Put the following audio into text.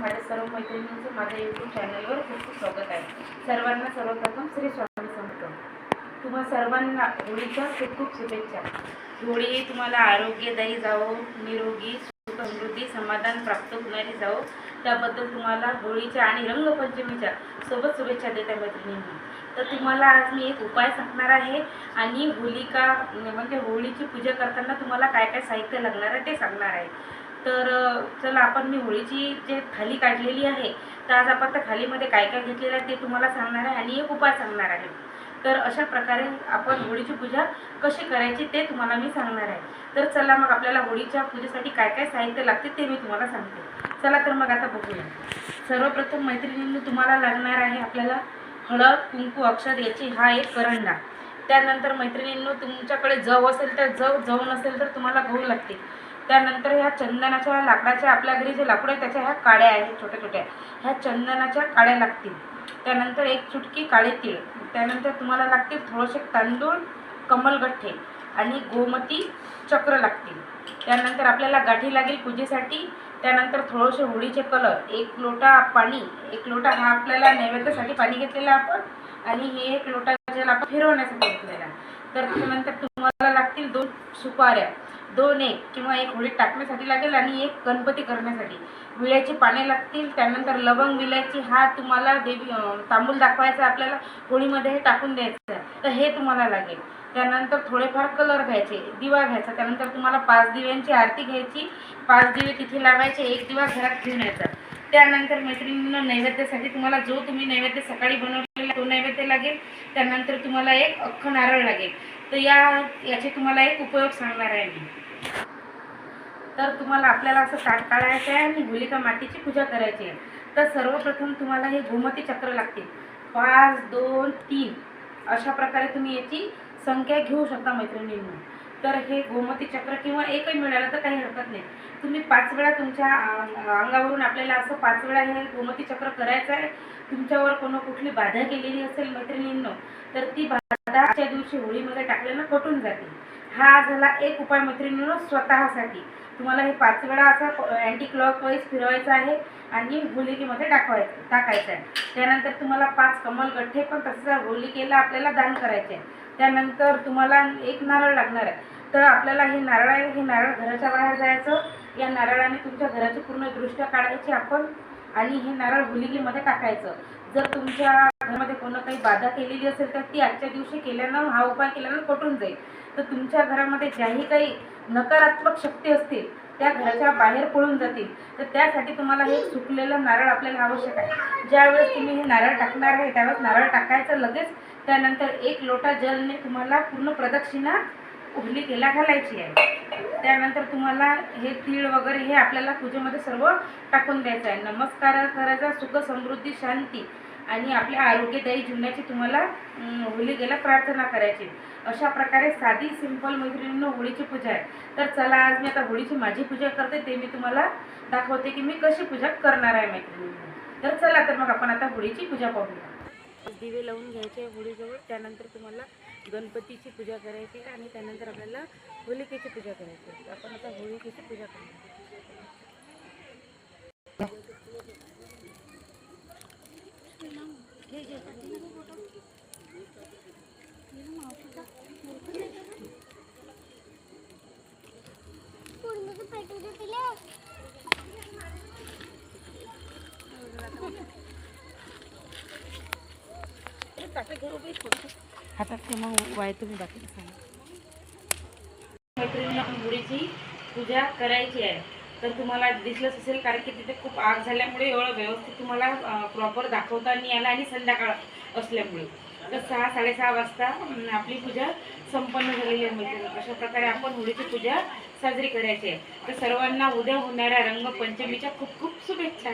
माझ्या सर्व मैत्रिणींचं माझ्या यूट्यूब चॅनलवर खूप खूप स्वागत आहे. सर्वांना सर्वप्रथम श्री स्वामी समर्थ. तुम्हा सर्वांना होळीच्या खूप खूप शुभेच्छा. होळी तुम्हाला आरोग्यदायी जावो निरोगी सुख समृद्धी समाधान प्राप्त होणारी जावो. त्याबद्दल तुम्हाला होळीच्या आणि रंगपंचमीच्या सोबत शुभेच्छा देत आहे तर तुम्हाला आज मी एक उपाय सांगणार आहे आणि होलिका म्हणजे होळीची पूजा करताना तुम्हाला काय काय साहित्य लागणार आहे ते सांगणार आहे. तर चला आपण मी होळीची जे थाली काढलेली आहे तर आज आपण त्या थालीमध्ये काय काय घेतलेलं आहे ते तुम्हाला सांगणार आहे आणि एक उपाय सांगणार आहे. तर अशा प्रकारे आपण होळीची पूजा कशी करायची ते तुम्हाला मी सांगणार आहे. तर चला मग आपल्याला होळीच्या पूजेसाठी काय काय साहित्य लागते ते मी तुम्हाला सांगते. चला तर मग आता बघूया. सर्वप्रथम मैत्रिणींनी तुम्हाला लागणार आहे आपल्याला हळद कुंकू अक्षर याची हा एक करंडा. त्यानंतर मैत्रिणींनो तुमच्याकडे जव असेल तर जव जव नसेल तर तुम्हाला गहू लागते. त्यानंतर ह्या चंदनाच्या लाकडाच्या आपल्या घरी जे लाकूड आहे त्याच्या ह्या काड्या आहेत छोट्या छोट्या. ह्या चंदनाच्या काड्या लागतील. त्यानंतर एक चुटकी काळे तीळ. त्यानंतर तुम्हाला लागतील थोडेसे तांदूळ कमलगठ्ठे आणि गोमती चक्र लागतील. त्यानंतर आपल्याला गाठी लागेल पूजेसाठी. त्यानंतर थोडेसे होळीचे कलर. एक लोटा पाणी. एक लोटा हा आपल्याला नैवेद्यासाठी पाणी घेतलेलं आपण. आणि हे एक लोटा ज्याला आपण फिरवण्यासाठी घेतलेला. तर त्यानंतर तुम्हाला लागतील दोन सुपाऱ्या. दोन एक किंवा एक होळीत टाकण्यासाठी लागेल आणि एक गणपती करण्यासाठी. विळ्याची पाने लागतील त्यानंतर लवंग विलायची हा तुम्हाला देवी तांबूल दाखवायचा आपल्याला होळीमध्ये हे टाकून द्यायचं आहे. तर हे तुम्हाला लागेल. त्यानंतर थोडेफार कलर घ्यायचे दिवा घ्यायचा. त्यानंतर तुम्हाला पाच दिव्यांची आरती घ्यायची. पाच दिवे तिथे लावायचे एक दिवा घरात घेऊन यायचा. त्यानंतर मैत्रिणींना नैवेद्यासाठी तुम्हाला जो तुम्ही नैवेद्य सकाळी बनवलेला तो नैवेद्य लागेल त्यानंतर तुम्हाला एक अख्खं नारळ लागेल. तर या याचे तुम्हाला एक उपयोग सांगणार आहे मी. तर तुम्हाला आपल्याला असं ताट काढायचं आहे आणि होलिका मातीची पूजा करायची आहे. तर सर्वप्रथम तुम्हाला हे गोमती चक्र लागतील. पाच दोन तीन. अशा प्रकारे तुम्ही याची संख्या घेऊ शकता मैत्रिणींना. तर हे गोमती चक्र किंवा एकही मिळालं तर काही हरकत नाही. तुम्ही पाच वेळा तुमच्या अंगावरून आपल्याला असं पाच वेळा हे गोमती चक्र करायचं आहे. तुमच्यावर कोण कुठली बाधा केलेली असेल मैत्रिणींनो तर ती बाधा आजच्या दिवशी होळीमध्ये टाकल्यानं कटून जाते. हा झाला एक उपाय मैत्रिणींनो स्वतःसाठी. तुम्हाला हे पाच वेळा असा अँटी क्लॉक वाईज फिरवायचा आहे आणि होलिकेमध्ये टाकवायचं टाकायचं आहे. त्यानंतर तुम्हाला पाच कमल गठ्ठे पण तसंच होलिकेला आपल्याला दान करायचे आहे. त्यानंतर तुम्हाला एक नारळ लागणार आहे. तर आपल्याला हे नारळ आहे हे नारळ घराच्या बाहेर जायचं. या नारळाने तुमच्या घराची पूर्ण दृष्ट्या काढायची. आपण आणि हे नारळ होलिकेमध्ये टाकायचं. जर तुमच्या घरामध्ये कोणं काही बाधा केलेली असेल तर ती आजच्या दिवशी केल्यानं हा उपाय केल्यानं कटून जाईल. तर तुमच्या घरामध्ये ज्याही काही नकारात्मक शक्ती असतील त्या घराच्या बाहेर पळून जातील. तर त्यासाठी तुम्हाला हे सुकलेलं नारळ आपल्याला आवश्यक आहे. ज्यावेळेस तुम्ही हे नारळ टाकणार आहे त्यावेळेस नारळ टाकायचं लगेच. त्यानंतर एक लोटा जलने तुम्हाला पूर्ण प्रदक्षिणा होलिकेला घालायची आहे. त्यानंतर तुम्हाला हे तीळ वगैरे हे आपल्याला पूजेमध्ये सर्व टाकून द्यायचं आहे. नमस्कार करायचा सुख समृद्धी शांती आणि आपल्या आरोग्यदायी जीवनाची तुम्हाला होळी होलिकेला प्रार्थना करायची. अशा प्रकारे साधी सिंपल मैत्रिणींना होळीची पूजा आहे. तर चला आज मी आता होळीची माझी पूजा करते ते मी तुम्हाला दाखवते की मी कशी पूजा करणार आहे मैत्रिणी तर चला तर मग आपण आता होळीची पूजा पाहूया. दिवे लावून घ्यायचे होळीजवळ. त्यानंतर तुम्हाला गणपतीची पूजा करायची आहे आणि त्यानंतर आपल्याला होलिकेची पूजा करायची आहे. आपण आता होलिकेची पूजा करणार हे घे. हे ताटं घेऊ बाई थोडंसं. हातात ते मग वाय तुम्ही बाकी आपण होळीची पूजा करायची आहे. तर तुम्हाला दिसलंच असेल कारण की तिथे खूप आग झाल्यामुळे एवढं व्यवस्थित तुम्हाला प्रॉपर दाखवता नाही आलं आणि संध्याकाळ असल्यामुळे. तर सहा साडेसहा वाजता आपली पूजा संपन्न झालेली आहे मैत्रिणी. अशा प्रकारे आपण होळीची पूजा साजरी करायची आहे. तर सर्वांना उद्या होणाऱ्या रंगपंचमीच्या खूप खूप शुभेच्छा.